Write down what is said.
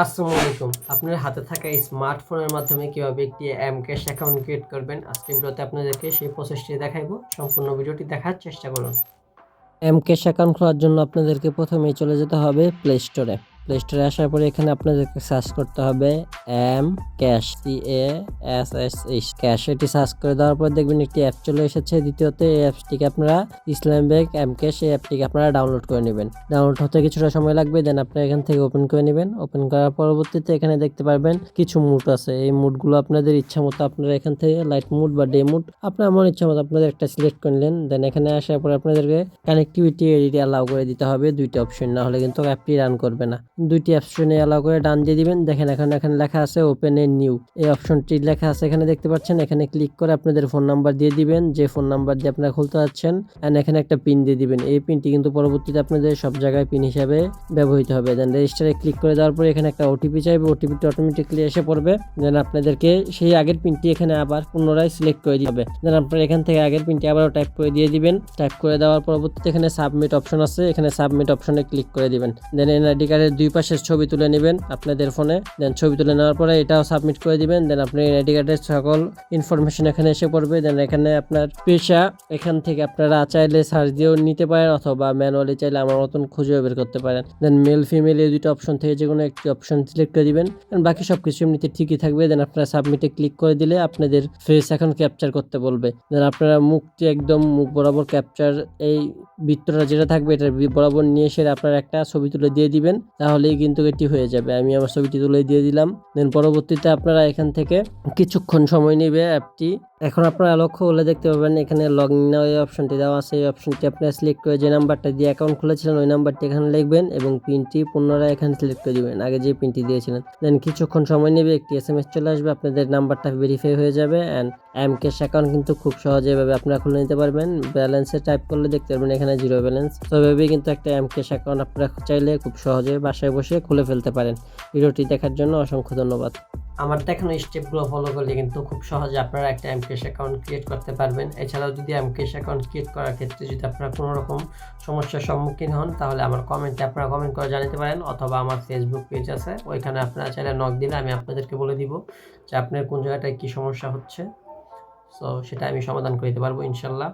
আসসালামু আলাইকুম। আপনার হাতে থাকা স্মার্টফোনের মাধ্যমে কীভাবে একটি এম ক্যাশ অ্যাকাউন্ট ক্রিয়েট করবেন, আজকে ভিডিওতে আপনাদেরকে সেই প্রসেসটি দেখাইবো। সম্পূর্ণ ভিডিওটি দেখার চেষ্টা করুন। এম ক্যাশ অ্যাকাউন্ট খোলার জন্য আপনাদেরকে প্রথমেই চলে যেতে হবে প্লে স্টোরে প্লে স্টোরে আসার পরে এখানে আপনাদেরকে সার্চ করতে হবে M cash C A S S H cash এটি সার্চ করে দেওয়ার পর দেখবেন একটি অ্যাপ চলে এসেছে। দ্বিতীয়ত এই অ্যাপসটিকে আপনারা ইসলাম ব্যাংক এম ক্যাশ এই অ্যাপটিকে আপনারা ডাউনলোড করে নেবেন। ডাউনলোড হতে কিছুটা সময় লাগবে দেন আপনারা এখান থেকে ওপেন করে নেবেন। ওপেন করার পরবর্তীতে এখানে দেখতে পারবেন কিছু মুড আছে। এই মুডগুলো আপনাদের ইচ্ছা মতো আপনারা এখান থেকে লাইট মুড বা ডে মুড আপনার মন ইচ্ছা মতো আপনাদের একটা সিলেক্ট করে নিলেন। দেন এখানে আসার পর আপনাদেরকে কানেক্টিভিটি এডিট অ্যালাউ করে দিতে হবে দুইটা অপশন না হলে কিন্তু অ্যাপটি রান করবে না। দুইটি অপশনে অ্যালাউ করে ডান দিয়ে দিবেন। দেখেন এখন এখানে লেখা আছে ওপেন এ নিউ এই অপশনটি লেখা আছে এখানে দেখতে পাচ্ছেন। এখানে ক্লিক করে আপনাদের ফোন নাম্বার দিয়ে দিবেন। যে ফোন নাম্বার দিয়ে আপনারা খুলতে যাচ্ছেন অ্যান্ড এখানে একটা পিন দিয়ে দিবেন। এই পিনটি কিন্তু পরবর্তীতে আপনাদের সব জায়গায় পিন হিসাবে ব্যবহৃত হবে। দেন রেজিস্টারে ক্লিক করে দেওয়ার পরে এখানে একটা ওটিপি চাইবে। ওটিপিটি অটোমেটিকলি এসে পড়বে। দেন আপনাদেরকে সেই আগের পিনটি এখানে আবার পুনরায় সিলেক্ট করে দিতে হবে। দেন আপনারা এখান থেকে আগের পিনটি আবারও টাইপ করে দিয়ে দিবেন। টাইপ করে দেওয়ার পরবর্তীতে এখানে সাবমিট অপশন আছে। এখানে সাবমিট অপশনে ক্লিক করে দিবেন। দেন এনআইডি কার্ডের দুই পাশের ছবি তুলে নেবেন আপনাদের ফোনে, দেন ছবি তুলে নেওয়ার পরে এটাও সাবমিট করে দিবেন, দেন আপনি এনআইডি কার্ডের সকল ইনফরমেশন এখানে এসে পড়বে, দেন এখানে আপনার পেশা, এখান থেকে আপনারা চাইলে সার্চ দিয়েও নিতে পারেন অথবা ম্যানুয়ালি চাইলে আমার মতন খুঁজেও বের করতে পারেন। দেন মেল ফিমেল এই দুটো অপশন থেকে যে কোনো একটি অপশন সিলেক্ট করে দিবেন বাকি সব কিছু এমনিতে ঠিকই থাকবে, দেন আপনারা সাবমিটে ক্লিক করে দিলে আপনাদের ফেস এখন ক্যাপচার করতে বলবে। দেন আপনারা মুখটি একদম মুখ বরাবর ক্যাপচার এই বৃত্তটা যেটা থাকবে এটা বরাবর নিয়ে এসে আপনারা একটা ছবি তুলে দিয়ে দিবেন তাহলেই কিন্তু এটি হয়ে যাবে। আমি আমার ছবিটি তুলে দিয়ে দিলাম। দেন পরবর্তীতে আপনারা এখান থেকে কিছুক্ষণ সময় নেবে অ্যাপটি। এখন আপনারা লক্ষ্য করলে দেখতে পাবেন এখানে লগ ইন ওই অপশনটি দেওয়া আছে। এই অপশনটি আপনারা সিলেক্ট করে যে নাম্বারটা দিয়ে অ্যাকাউন্ট খুলেছিলেন, ওই নাম্বারটি এখানে লিখবেন এবং পিনটি পুনরায় এখানে সিলেক্ট করে দিবেন। আগে যে পিনটি দিয়েছিলেন। দেন কিছুক্ষণ সময় নেবে, একটি এস এম এস চলে আসবে, আপনাদের নাম্বারটা ভেরিফাই হয়ে যাবে অ্যান্ড এম ক্যাশ অ্যাকাউন্ট কিন্তু খুব সহজে এভাবে আপনারা খুলে নিতে পারবেন। ব্যালেন্সে টাইপ করলে দেখতে পারবেন এখানে জিরো ব্যালেন্স তো এভাবেই কিন্তু একটা এম ক্যাশ অ্যাকাউন্ট আপনারা চাইলে খুব সহজে বাসায় বসে খুলে ফেলতে পারেন। ভিডিওটি দেখার জন্য অসংখ্য ধন্যবাদ। আমার দেখানো স্টেপগুলো ফলো করলে কিন্তু খুব সহজে আপনারা একটা এমকেশ অ্যাকাউন্ট ক্রিয়েট করতে পারবেন। এছাড়াও যদি এমকেশ অ্যাকাউন্ট ক্রিয়েট করার ক্ষেত্রে যদি আপনারা কোনো রকম সমস্যার সম্মুখীন হন, তাহলে আমার কমেন্টে আপনারা কমেন্ট করে জানাতে পারেন অথবা আমার ফেসবুক পেজ আছে, ওইখানে আপনারা চাইলে নক দিলে আমি আপনাদেরকে বলে দিব যে আপনার কোন জায়গাটায় কী সমস্যা হচ্ছে। সো সেটা আমি সমাধান করে দিতে পারব, ইনশাল্লাহ।